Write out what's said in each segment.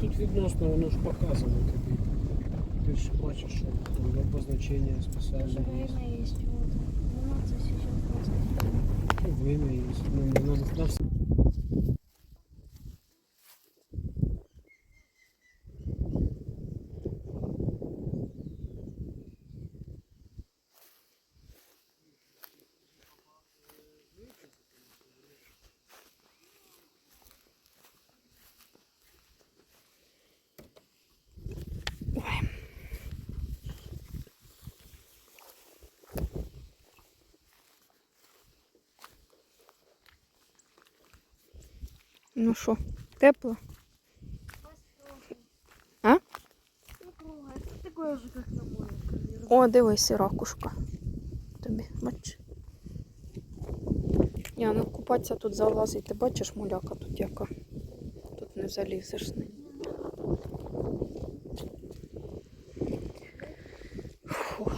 тут відносно, воно ж показано тобі. Ти ж бачиш, що там обозначення Даже спеціальне є. время есть. Вот. Ну, это сейчас просто. Ну, Время є. Ну, на, на, Ну що, тепло? А? О, дивись, ракушка. Тобі, бачиш? Я ну купатися тут залазить. Ти бачиш муляка тут яка? Тут не залізеш з. Фу.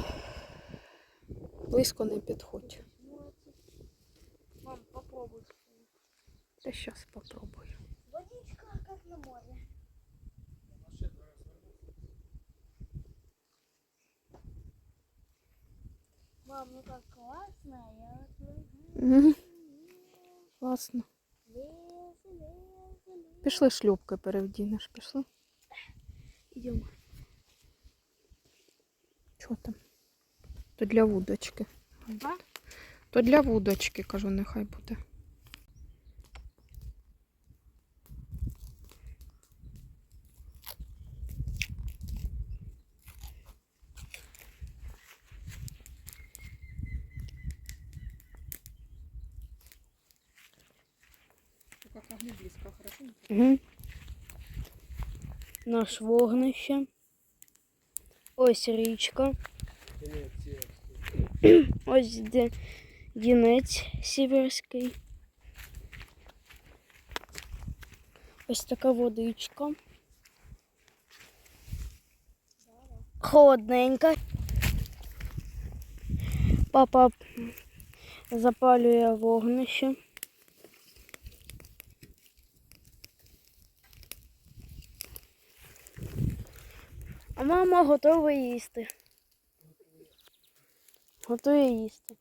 Близько не підходь. Мам, попробуй. Я зараз попробую. Водичка, как на море. Мам, ну как классно. Я Класно. Пішли шлюпки перевдінеш, пішли. Идем. Що там? То для вудочки. А? То для вудочки, кажу, нехай буде. Угу. Наш вогнище. Ось річка. Ось де Дінець Сіверський. Ось така водичка. Холодненька. Папа запалює вогнище. А мама готова їсти. Готує їсти.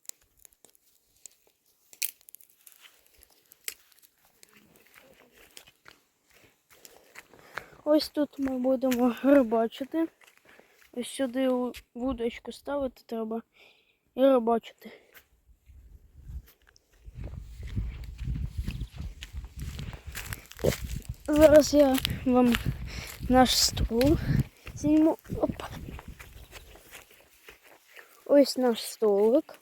Ось тут ми будемо рибачити. Ось сюди вудочку ставити треба і рибачити. Зараз я вам наш стол зніму. Опа. Ось наш столик.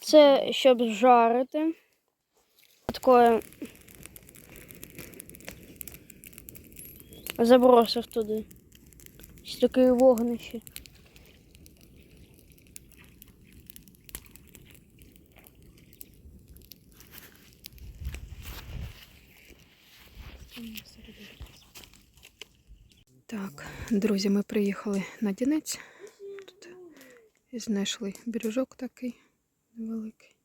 Це щоб жарити. Такое забросив туди. Ось таке вогнище. Друзі, ми приїхали на Дінець. Тут знайшли бірюжок такий невеликий.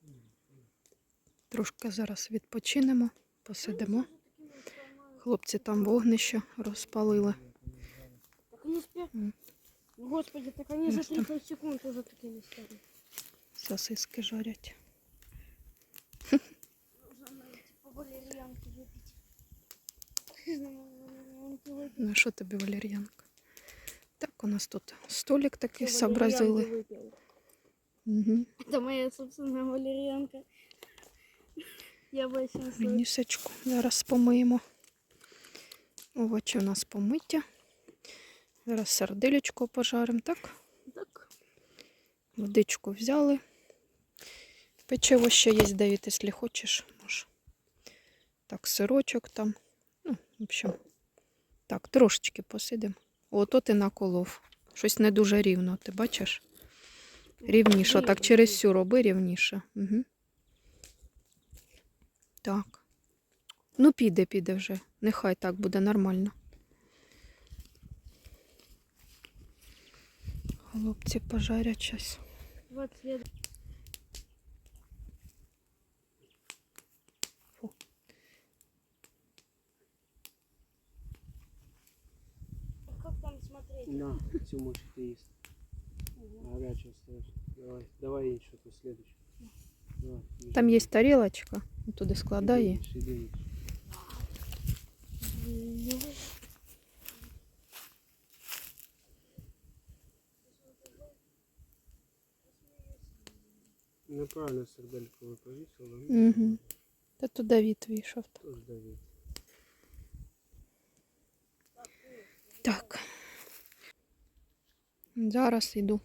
Трошки зараз відпочинемо, посидимо. Хлопці там вогнище розпалили. Не. Господи, так они за Ну 30 секунд уже такими стали. Сосиски жарять. Ну що тобі, валер'янка? Так, у нас тут столик такий Всё, зобразили. валерьянки выпил. Угу. Это моя собственная валерьянка. Я больше не слышу. Місочку зараз помиємо. Овочі у нас помиття. Зараз сарделечку пожаримо, так? Так. Водичку взяли. Печиво ще є, Давід, якщо хочеш, може. Так, сирочок там. Ну, в общем, так, трошечки посидимо. Ото ти наколов. Щось не дуже рівно, ти бачиш? Рівніше, так через всю роби рівніше. Угу. Так. Ну, піде, піде вже. Нехай так буде нормально. Хлопці пожарять щось. На, цю можете їсти. Гаряче осталось. Давай, давай іншу, то слідуючу. Давай, Там біжи. є тарілочка, туди складай. її. Іди, іди, іди. Неправильно сердельку ви повісили. ну, Угу. Та то Давід вийшов. Тож Давид. Так. Зараз йду.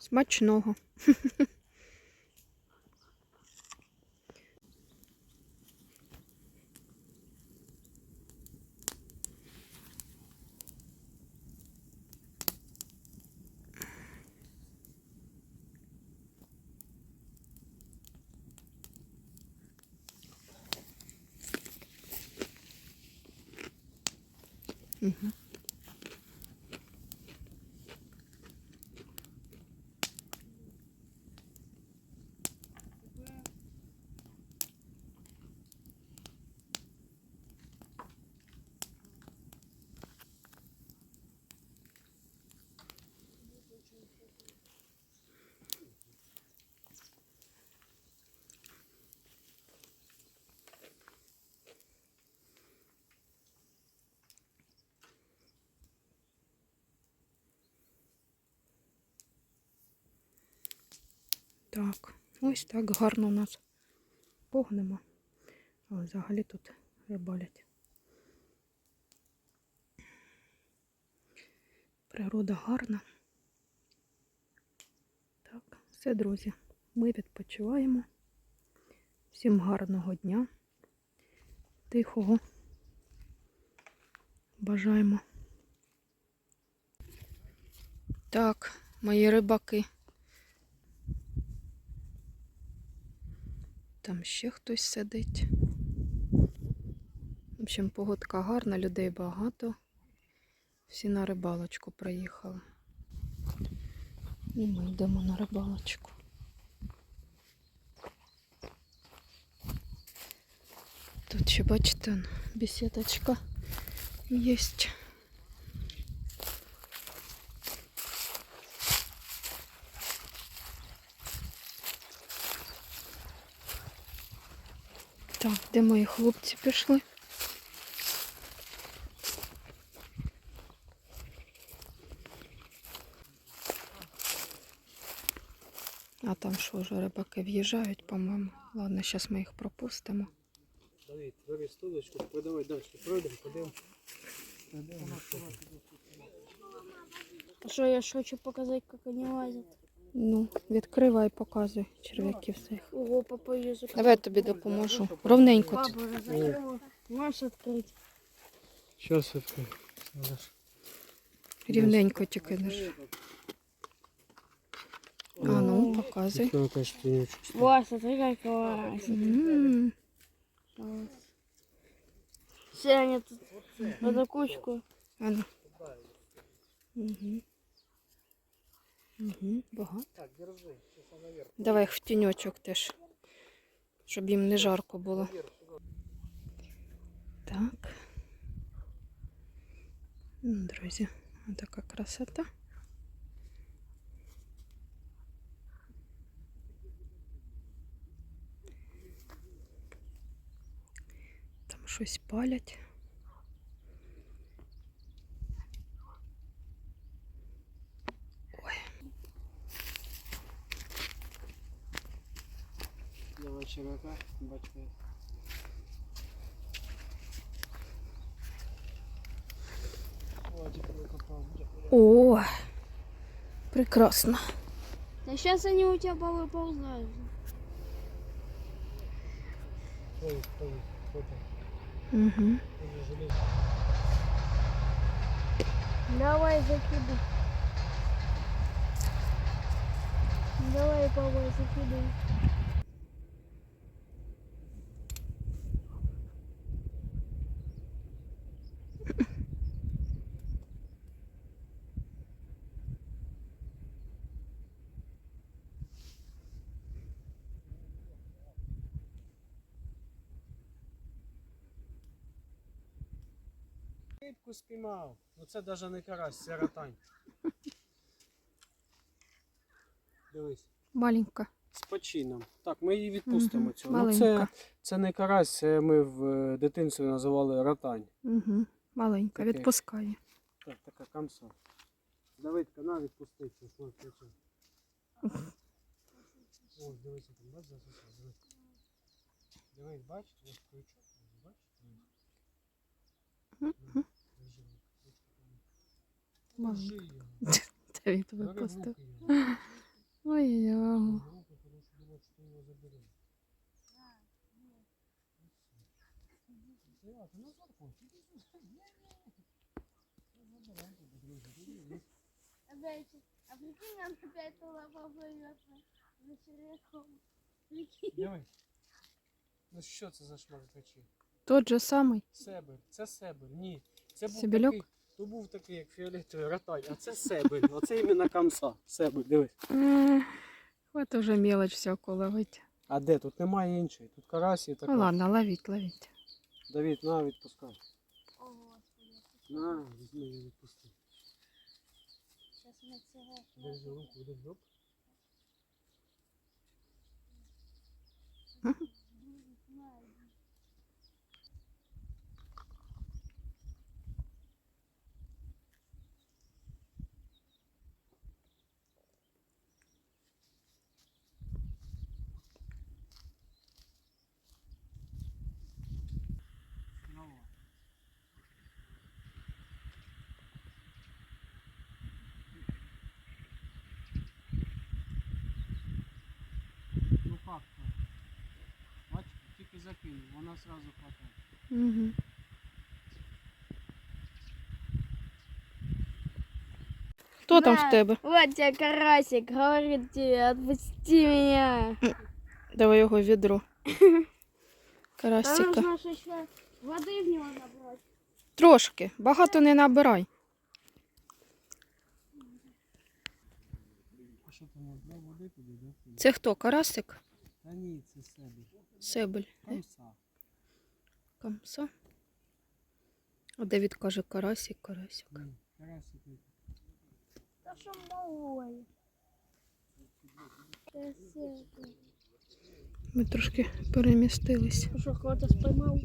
Смачного. Угу. Так, ось так гарно у нас погнемо. Але взагалі тут рибалять. Природа гарна. Так, все, друзі. Ми відпочиваємо. Всім гарного дня. Тихого. Бажаємо. Так, мої рибаки. Там ще хтось сидить. В общем, погодка гарна, людей багато. Всі на рибалочку приїхали. І ми йдемо на рибалочку. Тут ще, бачите, бесідочка є. Так, де мої хлопці пішли? А там що вже рибаки в'їжджають, по-моєму. Ладно, зараз ми їх пропустимо. Давид, бери столочку, продавай далі. Пройдемо, подивимо. А що я ж хочу показати, як вони лазять. Ну, відкривай, показуй черв'яків всіх. Ого, папа язик. Давай я тобі допоможу. Ровненько. Папа закрила. Можеш відкрити? Зараз відкрию. Рівненько тільки держи. А ну, показуй. Тінючку. Смотри. М, Все они тут одну кучку. А ну. Угу. Угу, багато. Так, держи. Давай їх в тіньочок теж, щоб їм не жарко було. Так. Ну, друзі, така красота. Там щось палять. широка, бачите. О, прекрасно. Да сейчас они у тебя поползают. Угу. Давай закиду. Давай, папа, закидай. Рибку спіймав. Ну це навіть не карась, це ротань. Дивись. Маленька. З почином. Так, ми її відпустимо Мгм, цього. Ну, це, це не карась, це ми в е, дитинстві називали ротань. Угу. Маленька, Таке. відпускає. Так, така камса. Давидка, на ключик. Ось, дивися, там дивись. Дивись, бачиш, ось крючок, бачиш? Дивись. Мгм. Держи, ручку помий. Маленька. Держи його. Та він Бери в випустив. руки його. Ой-ой-ой. В руки, тому що думав, що ти його забереш. Серйозно, назад хочеш? Іди сюди. Ні-ні. Ну, забирай тебе, друзі, іди. Зайчик, а прикинь, он опять туда поплывет за червяком. Прикинь. Дивись. Ну що це за шмат речі? Тот же самий. Себель. Це себель. Ні. Це був Себельок? такий. То був такий, як фіолетовий ротай, а це себель. Оце іменно камса. Себель, дивись. Е, От уже мелоч всяку ловить. А де? Тут немає іншої. Тут карасі така. Ну ладно, ловіть, ловіть. Давід, на, відпускай. О, Господи. На, візьми і відпусти. Сейчас мы целое. Держи руку, іди закинув, вона сразу хватає. Угу. Хто там в тебе? Вот тебе карасик, говорит тебе, отпусти меня. Давай його в відро. Там Карасика. нужно еще в него набрать. Трошки, багато не набирай. Води? Це хто? Карасик? Та ні, це себе. Себель. Камса. Камса. А Давід каже карасик, карасик. Ні, карасик. что малой. Красиво. Ми трошки перемістились. Что, кого-то споймал?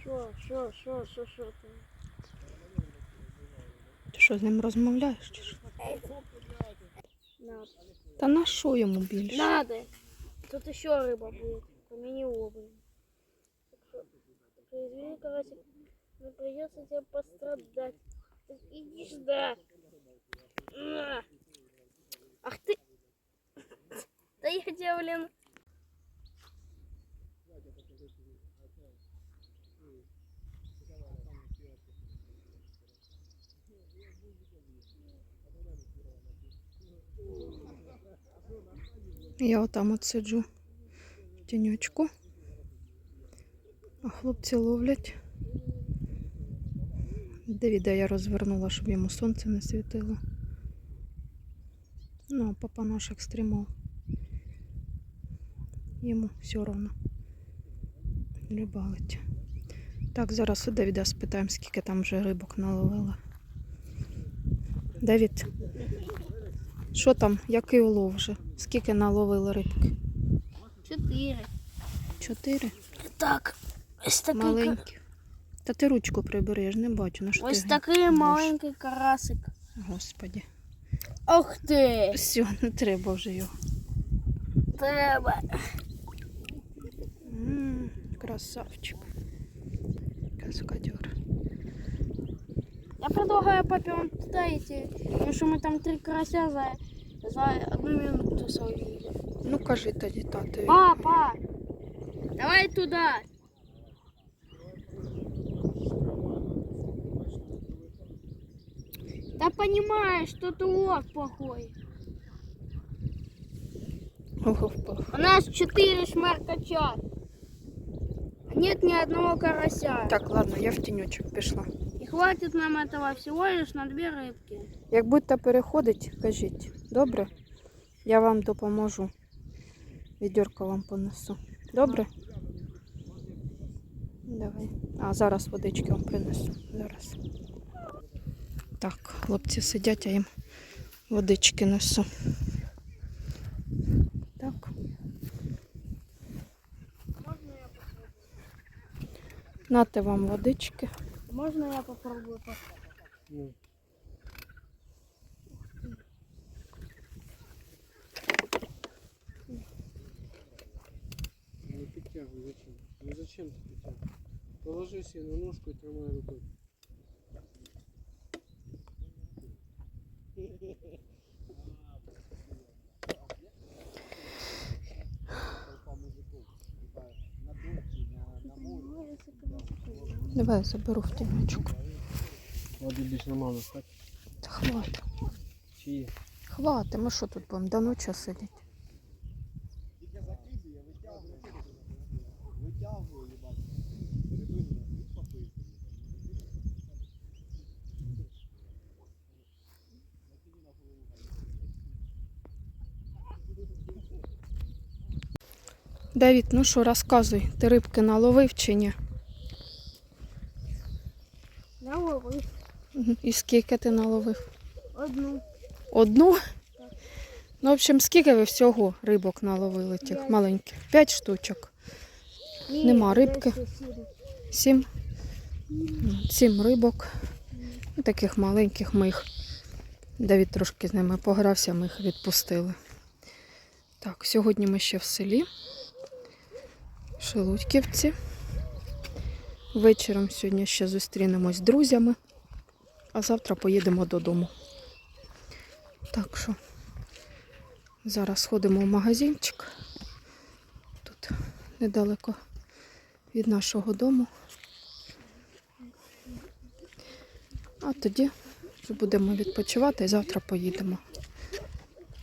Что, что, что, что, что там? Ти що з ним розмовляєш? Чи що? Та на що йому більше? Надо. Тут еще рыба будет. Помяни обувь. Так что извини, карасик, но придется тебе пострадать. Так Иди сюда. На. Ах ты. Да я блин. Я отам от сиджу в тіньочку. А хлопці ловлять. Давіда я розвернула, щоб йому сонце не світило. Ну, а папа наш екстремал. Йому все одно. Рибалить. Так, зараз у Давіда спитаємо, скільки там вже рибок наловила. Давід, що там, який улов вже? Скільки наловили рибки? Четыре. Чотири? Так. Ось такий, Маленькі. Та ти ручку прибери, я ж не бачу. Ну що ось ти? такий маленький карасик. Господі. Ох ти! Все, не треба вже його. Треба. М, красавчик. Каскадер. Я предлагаю папе он туда идти, потому что мы там три карася за, за одну минуту словили. Ну кажи тоді, тату. Папа, давай туда. Да понимаешь, что ты улов плохой. Ого, У нас четыре шмаркача. Нет ни одного карася. Так, ладно, я в тіньочок пішла. Хватит нам этого всего лишь на две рыбки. Як будете переходить, кажіть. Добре? Я вам допоможу. Відьорка вам понесу. Добре? Давай. А зараз водички вам принесу. Зараз. Так, хлопці сидять, а їм водички несу. Так. Можно я? Нате вам водички. Можно я попробую? Ну. Не підтягуй, зачем? Ну зачем ти підтягуєш? Положи себе на ножку і тримай рукою. Давай я заберу в тіночку. Води більше нема так? Та хватить. Чи? Хватить, ми що тут будемо до ночі сидіти? Давід, ну що, розказуй, ти рибки наловив чи ні? Наловив І скільки ти наловив? одну. Одну? Ну, в общем, скільки ви всього рибок наловили тих П'ять. маленьких? П'ять штучок. Ні, Нема рибки. сім. Сім. Рибок. Ну, Таких маленьких ми їх. Давід трошки з ними погрався, ми їх відпустили. Так, сьогодні ми ще в селі. Шелудьківці. Вечором сьогодні ще зустрінемось з друзями, а завтра поїдемо додому. Так що зараз ходимо в магазинчик. Тут недалеко від нашого дому. А тоді будемо відпочивати і завтра поїдемо.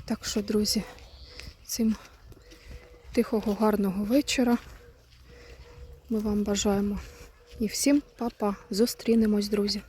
Так що, друзі, цим тихого, гарного вечора. Ми вам бажаємо. І всім па-па. Зустрінемось, друзі.